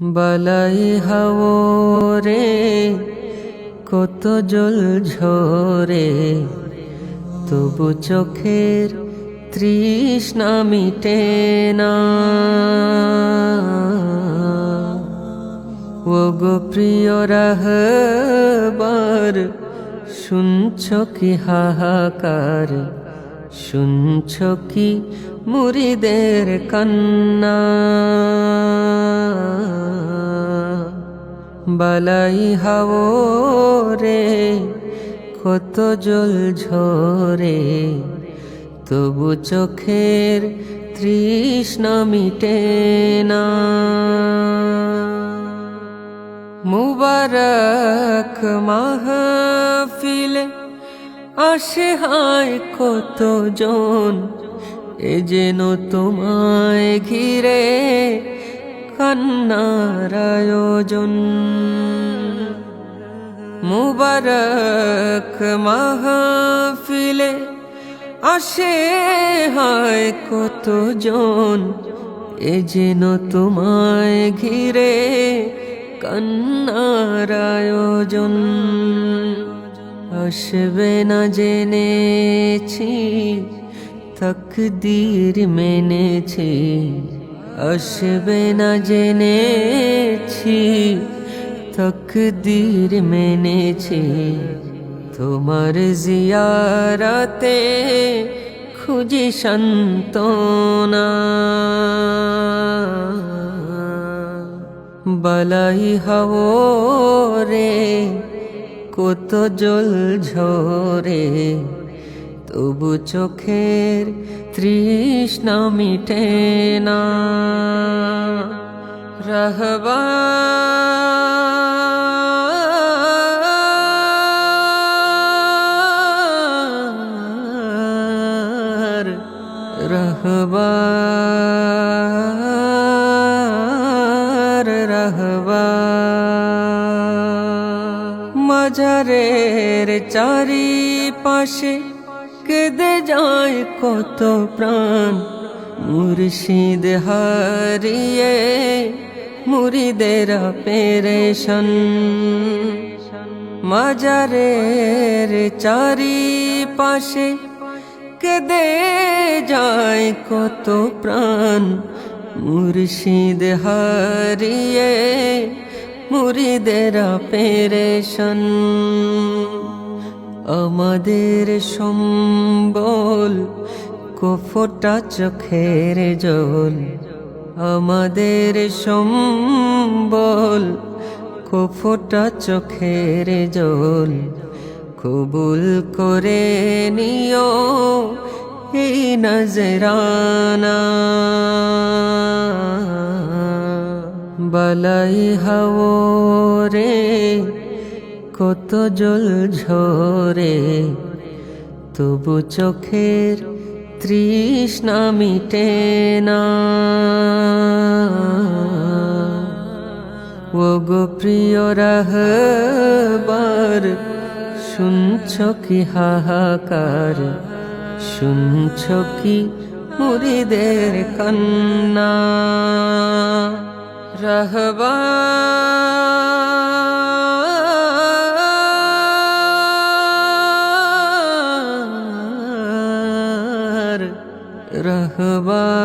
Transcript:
বালাই হাও রে কত জল ঝরে, তবু চোখের তৃষ্ণা মিটে না। ও গো প্রিয় রাহবার, শুনছ কি হাহাকার? শুনছ কি মুরিদের কান্না? বালাই হাও রে কত জল ঝরে, তবু চোখের তৃষ্ণা মিটে না। মুবারক মাহফিলে আসে হায় কত জন এ যেন তোমায় ঘিরে কান্নার আয়োজন। মুবারক মাহফিলে আসে হায় কত জন এ যেন তোমায় ঘিরে কান্নার আয়োজন। আসবে না জেনেছি, তকদির মেনেছি। আসবে না জেনেছি, তকদির মেনেছি। তোমার জিয়ারাতে খুঁজি সন্তনা বালাই হাও রে কত জল ঝরে তবু চোখের তৃষ্ণা মিটে না। রহবা। রহবার মাজারের চারি পাশে কেঁদে যায় কত প্রাণ। মুর্শিদ হারিয়ে মুরিদেরা পেরেশন। মাজারের চারি পাশে কেঁদে যায় কত প্রাণ। মুর্শিদ হারিয়ে মুরিদেরা পেরেশন আমাদের সম্বল কোফোটা চোখের জল, আমাদের সম্বল কোফোটা চোখের জল। কবুল করে নিও এই নজরানা। বালাই হাও রে কত জল ঝরে, তবু চোখের তৃষ্ণা মিটে না। ও গো প্রিয় রাহবার, শুনছ কি হাহাকার, শুনছ কি মুরিদের কান্না। রহবার রহবার